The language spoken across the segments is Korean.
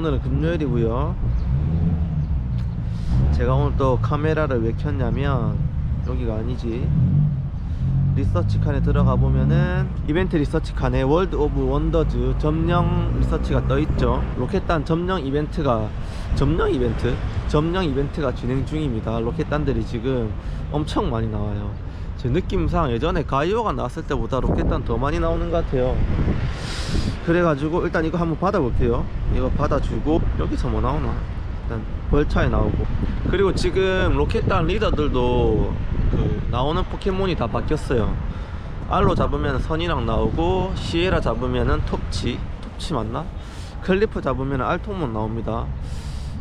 오늘은 금요일이고요 제가 오늘 또 카메라를 왜 켰냐면 여기가 아니지 리서치 칸에 들어가 보면은 이벤트 리서치 칸에 월드 오브 원더즈 점령 리서치가 떠 있죠. 로켓단 점령 이벤트가 점령 이벤트 점령 이벤트가 진행 중입니다. 로켓단들이 지금 엄청 많이 나와요. 제 느낌상 예전에 가이오가 나왔을 때보다 로켓단 더 많이 나오는 것 같아요. 그래가지고 일단 이거 한번 받아볼게요. 이거 받아주고 여기서 뭐 나오나? 일단 벌차에 나오고 그리고 지금 로켓단 리더들도 그 나오는 포켓몬이 다 바뀌었어요. 알로 잡으면 선이랑 나오고 시에라 잡으면은 톱치 톱치 맞나? 클리프 잡으면 알통몬 나옵니다.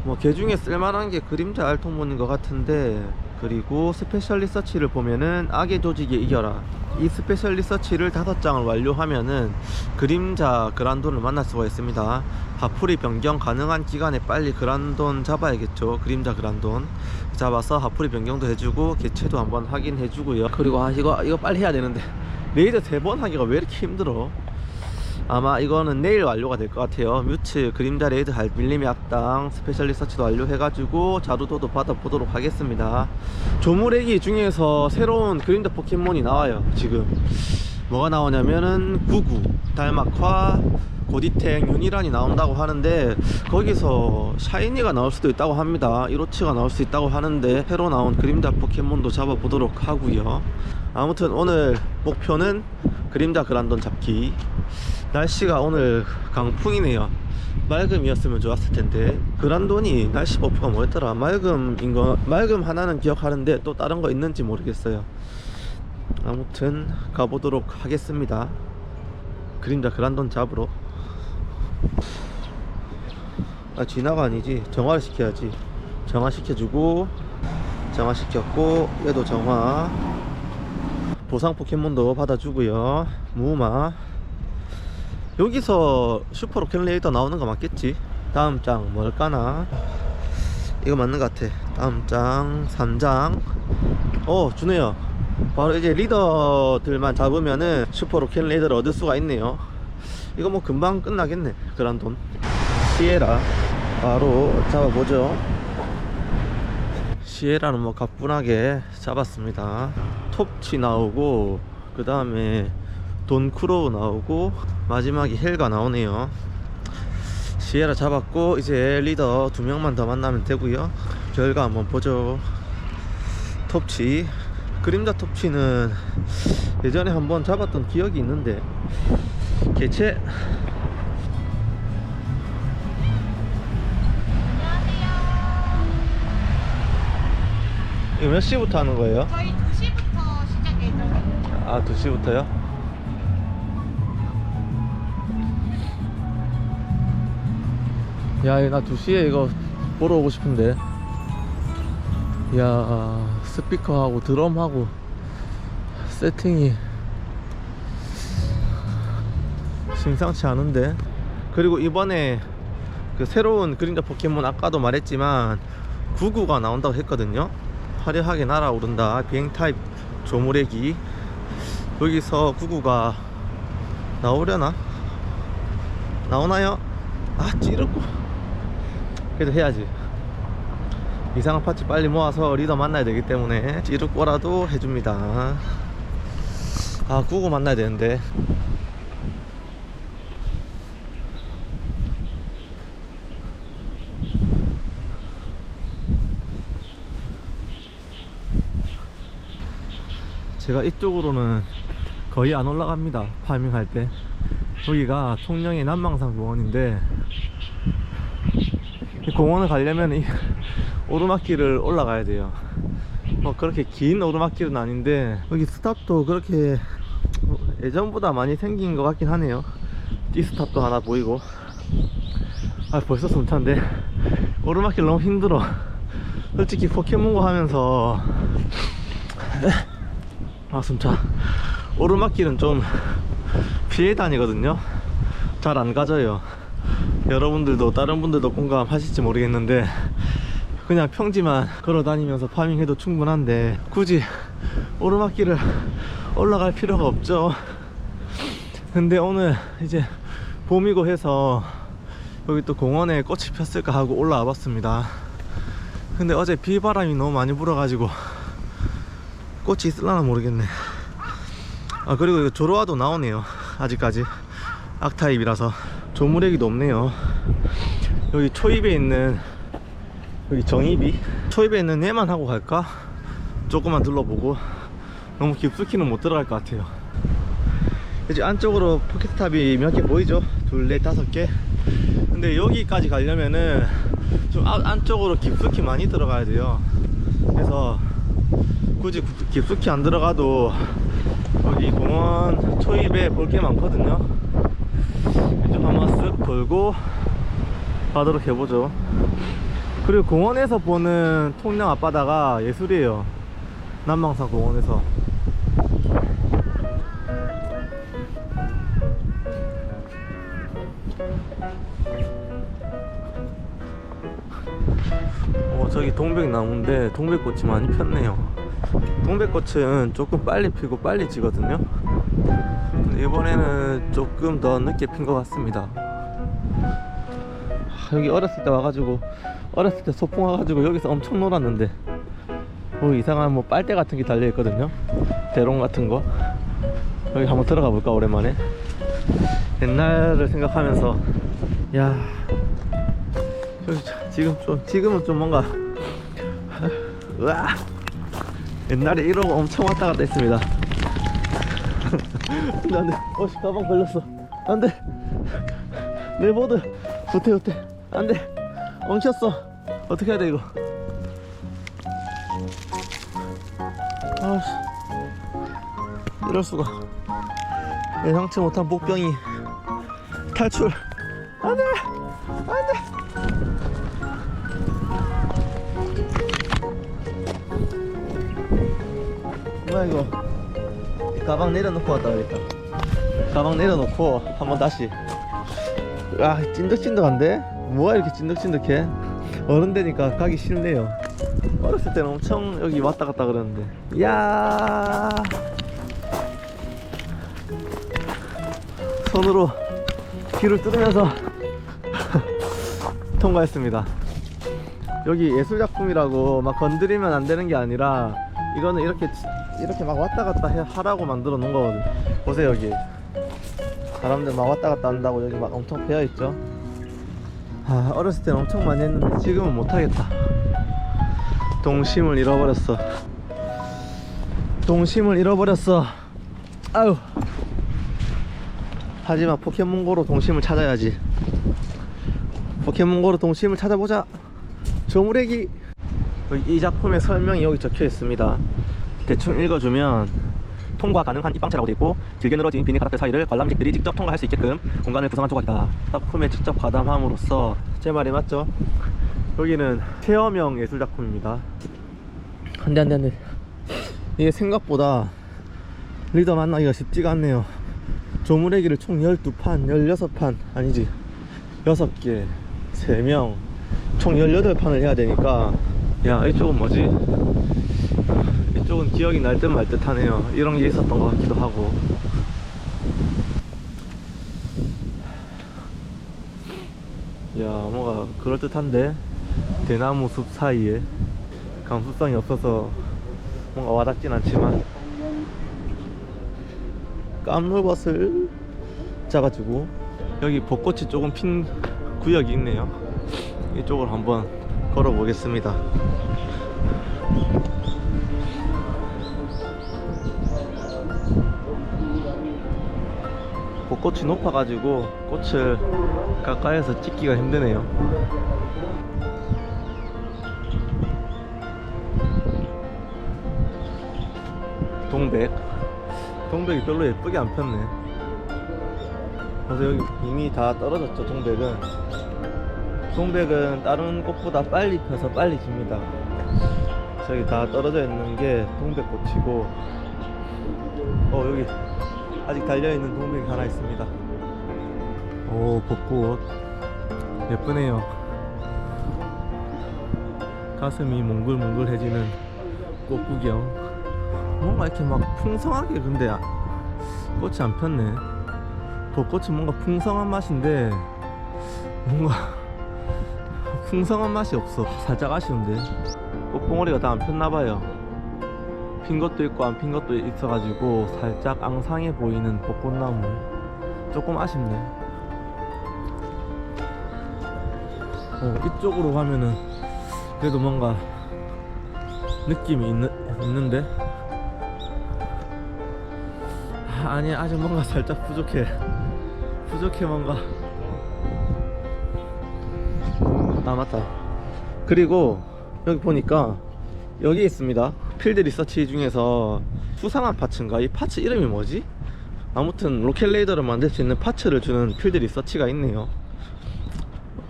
뭐 개 중에 쓸만한 게 그림자 알통몬인 것 같은데 그리고 스페셜 리서치를 보면은 악의 조직에 이겨라. 이 스페셜 리서치를 다섯 장을 완료하면은 그림자 그란돈을 만날 수가 있습니다. 하풀이 변경 가능한 기간에 빨리 그란돈 잡아야겠죠. 그림자 그란돈. 잡아서 하풀이 변경도 해주고 개체도 한번 확인해주고요. 그리고 아 이거 이거 빨리 해야 되는데. 레이더 세번 하기가 왜 이렇게 힘들어 아마 이거는 내일 완료가 될 것 같아요. 뮤츠 그림자 레이드 할 밀림의 악당 스페셜 리서치도 완료해가지고 자루도도 받아보도록 하겠습니다. 조물애기 중에서 새로운 그림자 포켓몬이 나와요. 지금 뭐가 나오냐면은 구구, 달막화, 고디탱, 유니란이 나온다고 하는데 거기서 샤이니가 나올 수도 있다고 합니다. 이로치가 나올 수 있다고 하는데 새로 나온 그림자 포켓몬도 잡아보도록 하고요. 아무튼 오늘 목표는 그림자 그란돈 잡기. 날씨가 오늘 강풍이네요. 맑음이었으면 좋았을 텐데 그란돈이 날씨 버프가 뭐였더라? 맑음인 거 맑음 하나는 기억하는데 또 다른 거 있는지 모르겠어요. 아무튼 가보도록 하겠습니다. 그림자 그란돈 잡으러. 아 진화가 아니지 정화를 시켜야지. 정화 시켜주고 정화 시켰고 얘도 정화. 보상 포켓몬도 받아주고요. 무마. 여기서 슈퍼 로켓 레이더 나오는 거 맞겠지? 다음 장 뭘까나? 이거 맞는 것 같아. 다음 장 3장. 어, 주네요. 바로 이제 리더들만 잡으면은 슈퍼 로켓 레이더를 얻을 수가 있네요. 이거 뭐 금방 끝나겠네. 그란 돈. 시에라. 바로 잡아보죠. 시에라는 뭐 가뿐하게 잡았습니다. 톱치 나오고, 그 다음에 돈 크로우 나오고 마지막에 헬가 나오네요 시에라 잡았고 이제 리더 두 명만 더 만나면 되고요 결과 한번 보죠 톱치 그림자 톱치는 예전에 한번 잡았던 기억이 있는데 개체 이거 몇 시부터 하는 거예요? 저희 2시부터 시작해요. 아 2시부터요? 야, 나 2시에 이거 보러 오고 싶은데. 야, 스피커하고 드럼하고 세팅이 심상치 않은데. 그리고 이번에 그 새로운 그림자 포켓몬 아까도 말했지만 구구가 나온다고 했거든요. 화려하게 날아오른다. 비행 타입 조무래기. 여기서 구구가 나오려나? 나오나요? 아, 찌르고. 그래도 해야지. 이상한 파츠 빨리 모아서 리더 만나야 되기 때문에 찌르꼬라도 해줍니다. 아, 구구 만나야 되는데. 제가 이쪽으로는 거의 안 올라갑니다. 파밍할 때. 여기가 통영의 남망산 공원인데 이 공원을 가려면 이 오르막길을 올라가야 돼요. 뭐 그렇게 긴 오르막길은 아닌데 여기 스탑도 그렇게 예전보다 많이 생긴 것 같긴 하네요. D스탑도 하나 보이고 아 벌써 숨찬데 오르막길 너무 힘들어. 솔직히 포켓몬고 하면서 아 숨차 오르막길은 좀 피해 다니거든요 잘 안 가져요 여러분들도 다른 분들도 공감하실지 모르겠는데 그냥 평지만 걸어 다니면서 파밍해도 충분한데 굳이 오르막길을 올라갈 필요가 없죠. 근데 오늘 이제 봄이고 해서 여기 또 공원에 꽃이 폈을까 하고 올라와 봤습니다. 근데 어제 비바람이 너무 많이 불어가지고 꽃이 있을라나 모르겠네. 아 그리고 조로아도 나오네요 아직까지. 악타입이라서 조무래기도 없네요. 여기 초입에 있는 여기 정입이. 초입에 있는 얘만 하고 갈까? 조금만 둘러보고. 너무 깊숙이는 못 들어갈 것 같아요. 이제 안쪽으로 포켓스탑이 몇 개 보이죠? 둘, 넷, 다섯 개. 근데 여기까지 가려면은 좀 안- 안쪽으로 깊숙이 많이 들어가야 돼요. 그래서 굳이 구- 깊숙이 안 들어가도 여기 공원 초입에 볼 게 많거든요 한번 쓱 돌고 가도록 해보죠. 그리고 공원에서 보는 통영 앞바다가 예술이에요. 남방산 공원에서. 어, 저기 동백나무인데 동백꽃이 많이 폈네요. 동백꽃은 조금 빨리 피고 빨리 지거든요 이번에는 조금 더 늦게 핀 것 같습니다. 아, 여기 어렸을 때 와가지고 어렸을 때 소풍 와가지고 여기서 엄청 놀았는데 뭐 이상한 뭐 빨대 같은 게 달려 있거든요. 대롱 같은 거. 여기 한번 들어가 볼까 오랜만에? 옛날을 생각하면서. 야 여기 참 지금 좀 지금은 좀 뭔가 으아 옛날에 이러고 엄청 왔다 갔다 했습니다 안돼 어씨 가방 걸렸어. 안돼. 내 보드. 후퇴 후퇴 안돼. 엉켰어. 어떻게 해야 돼 이거? 아씨. 이럴 수가. 예상치 못한 복병이 탈출 가방 내려놓고 왔다 그랬다. 가방 내려놓고 한번 다시. 아 찐득찐득한데? 뭐가 이렇게 찐득찐득해? 어른 되니까 가기 싫네요. 어렸을 때는 엄청 여기 왔다 갔다 그러는데. 이야! 손으로 귀를 뚫으면서 통과했습니다. 여기 예술작품이라고 막 건드리면 안 되는 게 아니라 이거는 이렇게 이렇게 막 왔다 갔다 해, 하라고 만들어 놓은 거거든. 보세요 여기. 사람들 막 왔다 갔다 한다고 여기 막 엄청 배어 있죠? 아 어렸을 때는 엄청 많이 했는데 지금은 못하겠다. 동심을 잃어버렸어. 동심을 잃어버렸어. 아유 하지만 포켓몬고로 동심을 찾아야지. 포켓몬고로 동심을 찾아보자. 조무래기. 이 작품의 설명이 여기 적혀 있습니다 대충 읽어주면 통과 가능한 입방체라고 되어 있고 길게 늘어진 비닐 가닥들 사이를 관람객들이 직접 통과할 수 있게끔 공간을 구성한 조각이다. 작품에 직접 가담함으로써 제 말이 맞죠? 여기는 체험형 예술 작품입니다. 안돼 안돼 안돼. 이게 생각보다 리더 만나기가 쉽지가 않네요. 조무래기를 총 12판 16판 아니지 6개 3명 총 18판을 해야 되니까. 야 이쪽은 뭐지? 이쪽은 기억이 날 듯 말 듯 하네요. 이런 게 있었던 것 같기도 하고. 야 뭔가 그럴듯한데? 대나무 숲 사이에 감수성이 없어서 뭔가 와닿진 않지만 깜놀밭을 짜가지고 여기 벚꽃이 조금 핀 구역이 있네요. 이쪽으로 한번 걸어 보겠습니다 꽃이 높아가지고 꽃을 가까이에서 찍기가 힘드네요. 동백. 동백이 별로 예쁘게 안 폈네. 그래서 여기 이미 다 떨어졌죠 동백은. 동백은 다른 꽃보다 빨리 펴서 빨리 집니다. 저기 다 떨어져 있는 게 동백꽃이고. 어 여기 아직 달려있는 동백이 하나 있습니다. 오 벚꽃. 예쁘네요. 가슴이 몽글몽글해지는 꽃 구경. 뭔가 이렇게 막 풍성하게 근데 아- 꽃이 안 폈네. 벚꽃은 뭔가 풍성한 맛인데 뭔가 풍성한 맛이 없어. 살짝 아쉬운데. 꽃봉오리가 다 안 폈나봐요 핀 것도 있고 안 핀 것도 있어가지고 살짝 앙상해 보이는 벚꽃나무. 조금 아쉽네. 어, 이쪽으로 가면은 그래도 뭔가 느낌이 있는, 있는데? 아, 아니 아직 뭔가 살짝 부족해. 부족해 뭔가. 아 맞다. 그리고 여기 보니까 여기 있습니다 필드 리서치 중에서 수상한 파츠인가? 이 파츠 이름이 뭐지? 아무튼 로켓 레이더를 만들 수 있는 파츠를 주는 필드 리서치가 있네요.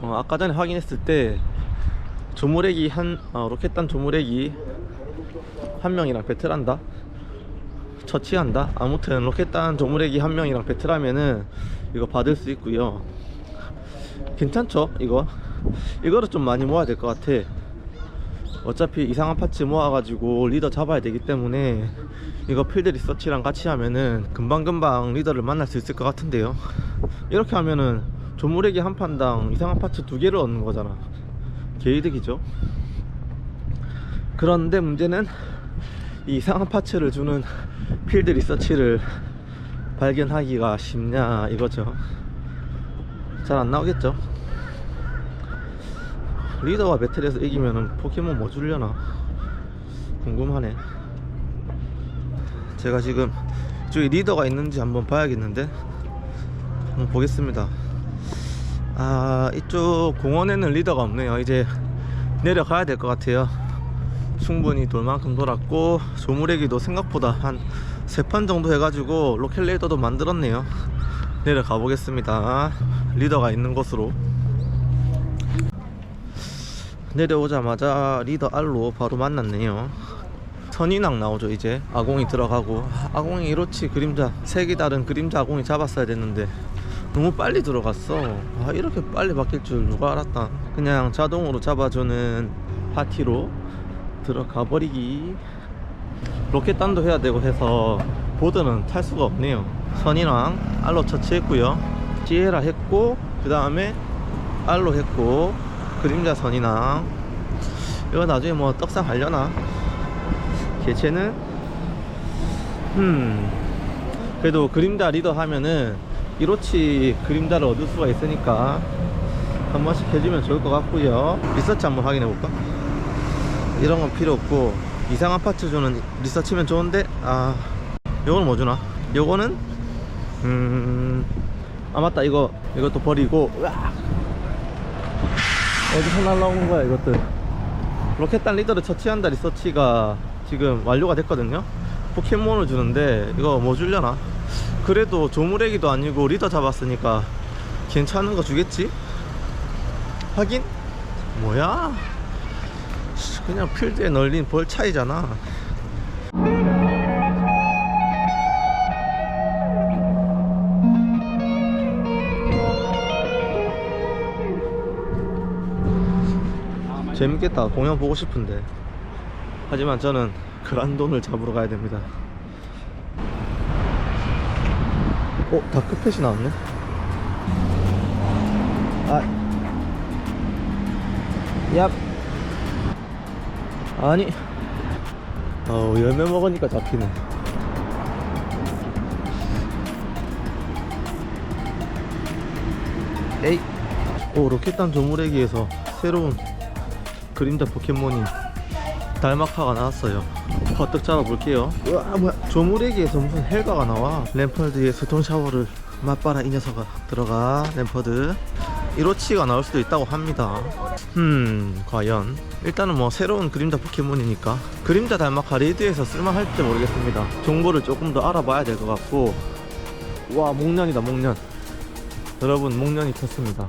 어, 아까 전에 확인했을 때 조무래기 한 어, 로켓단 조무래기 한 명이랑 배틀한다? 처치한다? 아무튼 로켓단 조무래기 한 명이랑 배틀하면은 이거 받을 수 있고요. 괜찮죠 이거? 이거를 좀 많이 모아야 될 것 같아 어차피 이상한 파츠 모아가지고 리더 잡아야 되기 때문에 이거 필드 리서치랑 같이 하면은 금방금방 리더를 만날 수 있을 것 같은데요. 이렇게 하면은 조무래기 한 판당 이상한 파츠 두 개를 얻는 거잖아. 개이득이죠. 그런데 문제는 이 이상한 파츠를 주는 필드 리서치를 발견하기가 쉽냐 이거죠. 잘 안 나오겠죠 리더와 배틀에서 이기면은 포켓몬 뭐 주려나? 궁금하네. 제가 지금 저기 리더가 있는지 한번 봐야겠는데? 한번 보겠습니다. 아 이쪽 공원에는 리더가 없네요. 이제 내려가야 될 것 같아요. 충분히 돌 만큼 돌았고 조무래기도 생각보다 한 세 판 정도 해가지고 로켓 레이더도 만들었네요. 내려가 보겠습니다. 리더가 있는 곳으로 내려오자마자 리더 알로 바로 만났네요. 선인왕 나오죠 이제. 아공이 들어가고. 아공이 이렇지 그림자. 색이 다른 그림자 아공이 잡았어야 됐는데. 너무 빨리 들어갔어. 아 이렇게 빨리 바뀔 줄 누가 알았다. 그냥 자동으로 잡아주는 파티로 들어가 버리기. 로켓단도 해야 되고 해서 보드는 탈 수가 없네요. 선인왕 알로 처치했고요. 지에라 했고 그 다음에 알로 했고 그림자 선인왕 이거 나중에 뭐 떡상 하려나? 개체는? 음 그래도 그림자 리더 하면은 이로치 그림자를 얻을 수가 있으니까 한 번씩 해주면 좋을 것 같고요. 리서치 한번 확인해 볼까? 이런 건 필요 없고 이상한 파츠 주는 리서치면 좋은데? 아 요거는 뭐 주나? 요거는? 음아 맞다. 이거 이것도 버리고 으악. 어디서 날라온 거야 이것들. 로켓단 리더를 처치한다 리서치가 지금 완료가 됐거든요. 포켓몬을 주는데 이거 뭐 주려나? 그래도 조무래기도 아니고 리더 잡았으니까 괜찮은 거 주겠지? 확인 뭐야? 씨, 그냥 필드에 널린 벌 차이잖아 재밌겠다. 공연 보고 싶은데. 하지만 저는 그란돈을 잡으러 가야 됩니다. 어? 다크펫이 나왔네? 아. 얍. 아니. 어 열매 먹으니까 잡히네. 에이. 오 로켓단 조무래기에서 새로운 그림자 포켓몬이 달마카가 나왔어요. 버뜩 잡아볼게요. 우와 뭐야. 조무래기에서 무슨 헬가가 나와? 램퍼드의 스톤 샤워를 맛봐라 이 녀석아. 들어가 램퍼드. 이로치가 나올 수도 있다고 합니다. 음 과연. 일단은 뭐 새로운 그림자 포켓몬이니까. 그림자 달마카 리드에서 쓸만할지 모르겠습니다. 정보를 조금 더 알아봐야 될 것 같고. 와 목련이다 목련. 여러분 목련이 폈습니다.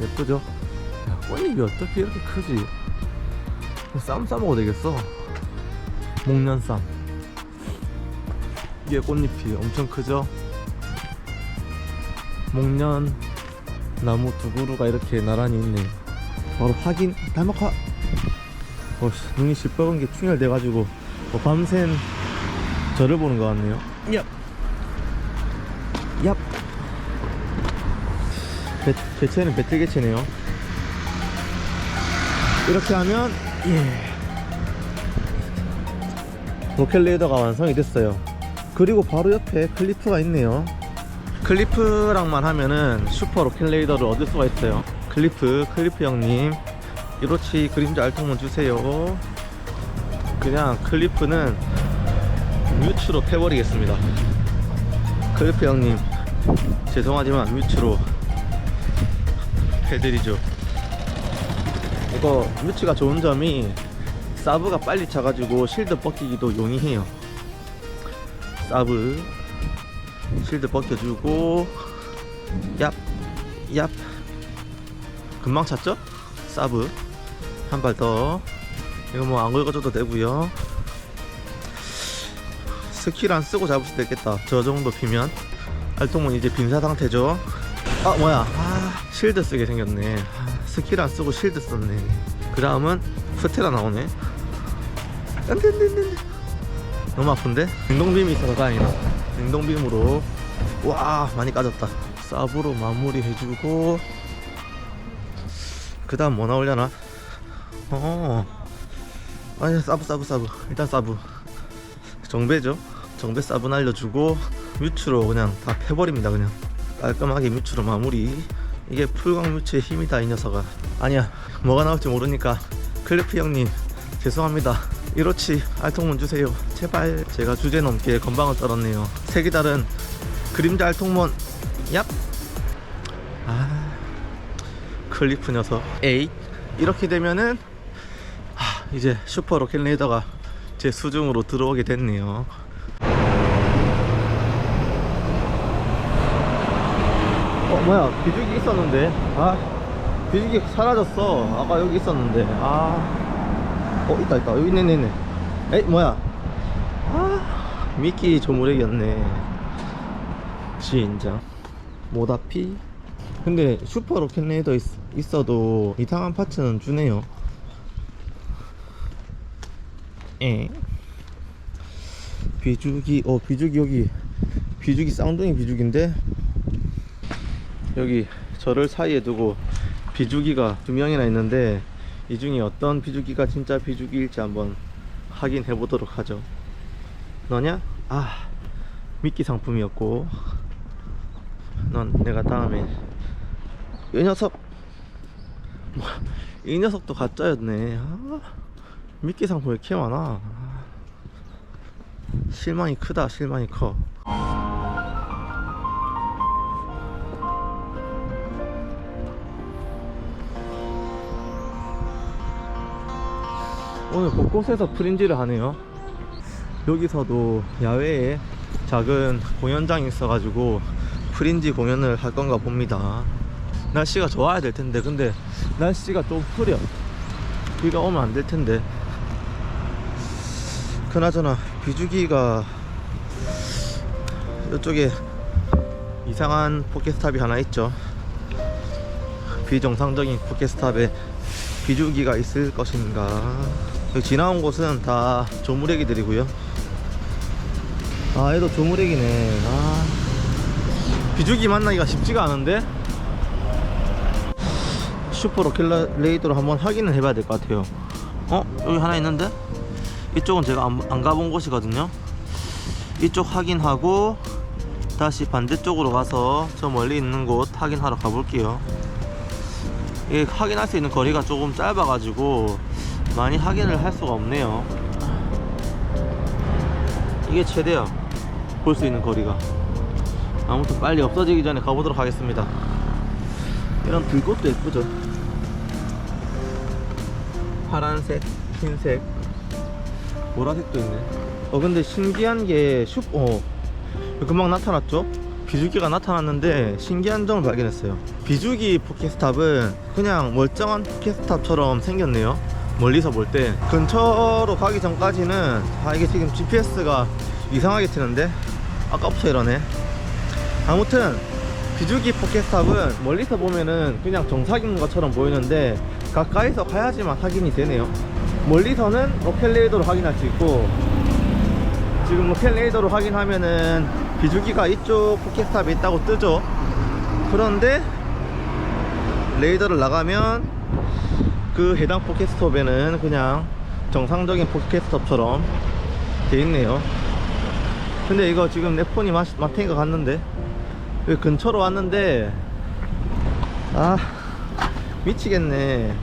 예쁘죠? 야 꽃잎이 어떻게 이렇게 크지? 쌈 싸먹어도 되겠어. 목련쌈. 이게 꽃잎이 엄청 크죠? 목련 나무 두 그루가 이렇게 나란히 있네. 바로 확인 달막화. 어, 눈이 시뻘건 게 충혈돼가지고 뭐 밤샘 저를 보는 것 같네요. 얍. 얍. 개, 개체는 배틀 개체네요 이렇게 하면 예. 로켓 레이더가 완성이 됐어요. 그리고 바로 옆에 클리프가 있네요. 클리프랑만 하면은 슈퍼 로켓 레이더를 얻을 수가 있어요. 클리프 클리프 형님. 이로치 그림자 알통문 주세요. 그냥 클리프는 뮤츠로 패버리겠습니다. 클리프 형님 죄송하지만 뮤츠로 패드리죠 이거 뮤츠가 좋은 점이 사브가 빨리 차가지고 실드 벗기기도 용이해요. 사브. 실드 벗겨주고. 얍 얍. 금방 찼죠? 사브. 한 발 더. 이거 뭐안 긁어줘도 되고요. 스킬 안 쓰고 잡을 수도 있겠다. 저 정도 피면. 알통은 이제 빈사 상태죠. 아 뭐야. 아 실드 쓰게 생겼네. 아, 스킬 안 쓰고 실드 썼네. 그 다음은 스테라 나오네. 안돼 안돼 안돼 너무 아픈데? 냉동빔이 있어서 다행이다. 냉동빔으로. 와 많이 까졌다. 사브로 마무리 해주고. 그 다음 뭐 나오려나? 어. 아니 사브 사브 사브. 일단 사브. 정배죠? 정배 사브 날려주고 뮤츠로 그냥 다 패버립니다 그냥. 깔끔하게 뮤츠로 마무리 이게 풀광 뮤츠의 힘이다 이 녀석아. 아니야 뭐가 나올지 모르니까. 클리프 형님 죄송합니다. 이로치 알통문 주세요. 제발. 제가 주제 넘게 건방을 떨었네요. 색이 다른 그림자 알통문. 얍! 아, 클리프 녀석. 에잇. 이렇게 되면은 하, 이제 슈퍼 로켓 레이더가 제 수중으로 들어오게 됐네요 뭐야 비둘기 있었는데. 아 비둘기 사라졌어. 아까 여기 있었는데. 아어 있다 있다. 여기 있네 있네 에이 뭐야. 아 미끼 조무렉이었네. 진짜. 모다피. 근데 슈퍼 로켓 레이더 있, 있어도 이상한 파츠는 주네요. 에. 비주기 어 비주기 여기. 비주기 쌍둥이 비주기인데 여기 저를 사이에 두고 비주기가 두 명이나 있는데 이 중에 어떤 비주기가 진짜 비주기일지 한번 확인해 보도록 하죠. 너냐? 아 미끼 상품이었고. 넌 내가 다음에 이 녀석. 뭐, 이 녀석도 가짜였네. 아, 미끼 상품 왜 이렇게 많아 아, 실망이 크다 실망이 커 오늘 곳곳에서 프린지를 하네요. 여기서도 야외에 작은 공연장이 있어가지고 프린지 공연을 할 건가 봅니다. 날씨가 좋아야 될 텐데 근데 날씨가 좀 흐려. 비가 오면 안 될 텐데. 그나저나 비주기가 이쪽에 이상한 포켓스탑이 하나 있죠. 비정상적인 포켓스탑에 비주기가 있을 것인가 여기 지나온 곳은 다 조무래기들이고요. 아 얘도 조무래기네. 아. 비주기 만나기가 쉽지가 않은데? 슈퍼 로켓 레이더로 한번 확인을 해봐야 될 것 같아요. 어? 여기 하나 있는데? 이쪽은 제가 안, 안 가본 곳이거든요. 이쪽 확인하고 다시 반대쪽으로 가서 저 멀리 있는 곳 확인하러 가볼게요. 이게 확인할 수 있는 거리가 조금 짧아가지고 많이 확인을 할 수가 없네요. 이게 최대야. 볼 수 있는 거리가. 아무튼 빨리 없어지기 전에 가보도록 하겠습니다. 이런 불꽃도 예쁘죠? 파란색 흰색. 보라색도 있네. 어 근데 신기한 게 슈, 어 금방 나타났죠? 비주기가 나타났는데 신기한 점을 발견했어요. 비주기 포켓스탑은 그냥 멀쩡한 포켓스탑처럼 생겼네요 멀리서 볼 때 근처로 가기 전까지는 아 이게 지금 GPS가 이상하게 튀는데? 아까부터 이러네. 아무튼 비주기 포켓스탑은 멀리서 보면은 그냥 정사인 것처럼 보이는데 가까이서 가야지만 확인이 되네요. 멀리서는 로켓 레이더로 확인할 수 있고 지금 로켓 레이더로 확인하면은 비주기가 이쪽 포켓스탑에 있다고 뜨죠. 그런데 레이더를 나가면 그 해당 포켓스톱에는 그냥 정상적인 포켓스톱처럼 돼 있네요. 근데 이거 지금 내 폰이 마, 마탱이가 갔는데? 여기 근처로 왔는데 아 미치겠네.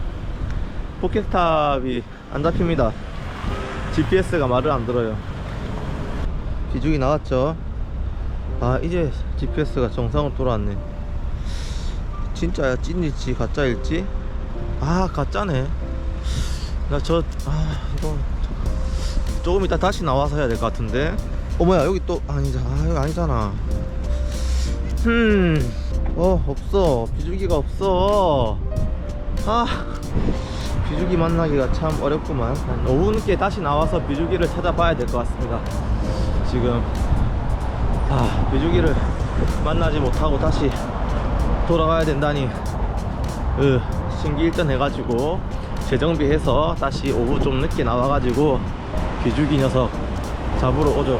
포켓스탑이 안 잡힙니다. GPS가 말을 안 들어요. 비중이 나왔죠? 아 이제 GPS가 정상으로 돌아왔네. 진짜야? 찐일지 가짜일지 아 가짜네. 나 저 아 이거 저- 조금 이따 다시 나와서 해야 될 것 같은데. 어 뭐야 여기 또 아니잖아. 아 여기 아니잖아. 흠어 없어. 비둘기가 없어. 아 비둘기 만나기가 참 어렵구만. 한 5분 늦게 다시 나와서 비둘기를 찾아봐야 될 것 같습니다. 지금 아 비둘기를 만나지 못하고 다시 돌아가야 된다니. 으 신기 일전 해가지고 재정비해서 다시 오후 좀 늦게 나와가지고 비둘기 녀석 잡으러 오죠.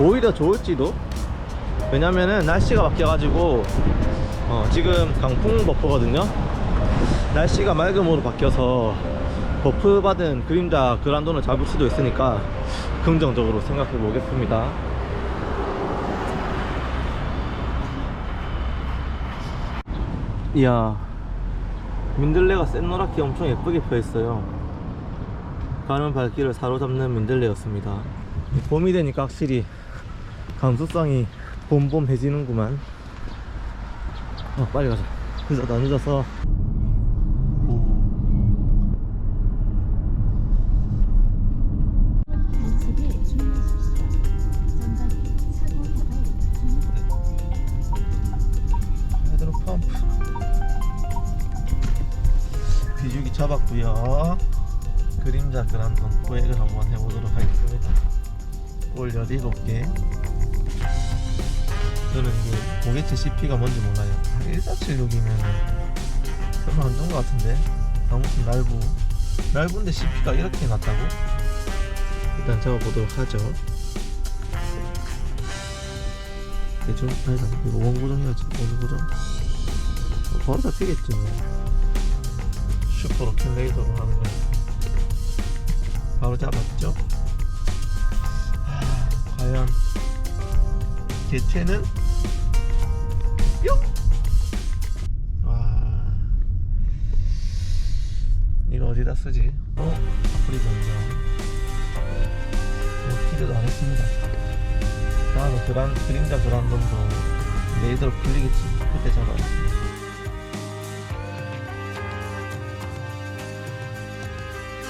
오히려 좋을지도? 왜냐면은 날씨가 바뀌어가지고 어, 지금 강풍 버퍼거든요. 날씨가 맑음으로 바뀌어서 버프 받은 그림자 그란돈을 잡을 수도 있으니까 긍정적으로 생각해 보겠습니다. 이야 민들레가 샛노랗게 엄청 예쁘게 펴있어요. 가는 발길을 사로잡는 민들레였습니다. 봄이 되니까 확실히 감수성이 봄봄해지는구만. 어 빨리 가자. 늦었다 늦어서 잡았고요. 그림자 그란돈 포획을 한번 해보도록 하겠습니다. 올 17개. 저는 이게 고개체 CP가 뭔지 몰라요. 1476이면 설마 안 좋은 것 같은데? 아무튼 날부. 날부인데 CP가 이렇게 났다고? 일단 잡아보도록 하죠. 대충 아니다. 이거 원 고정 해야지 원 고정? 어, 바로 잡히겠지 뭐 슈퍼 로켓 레이더로 하는 거니까 바로 잡았죠? 하, 과연 개체는? 뿅! 와. 이거 어디다 쓰지? 어? 아프리카인가 뭐 기대도 안 했습니다. 다음에 그란, 그림자 그란돈도 레이더로 풀리겠지. 그때 잡아야지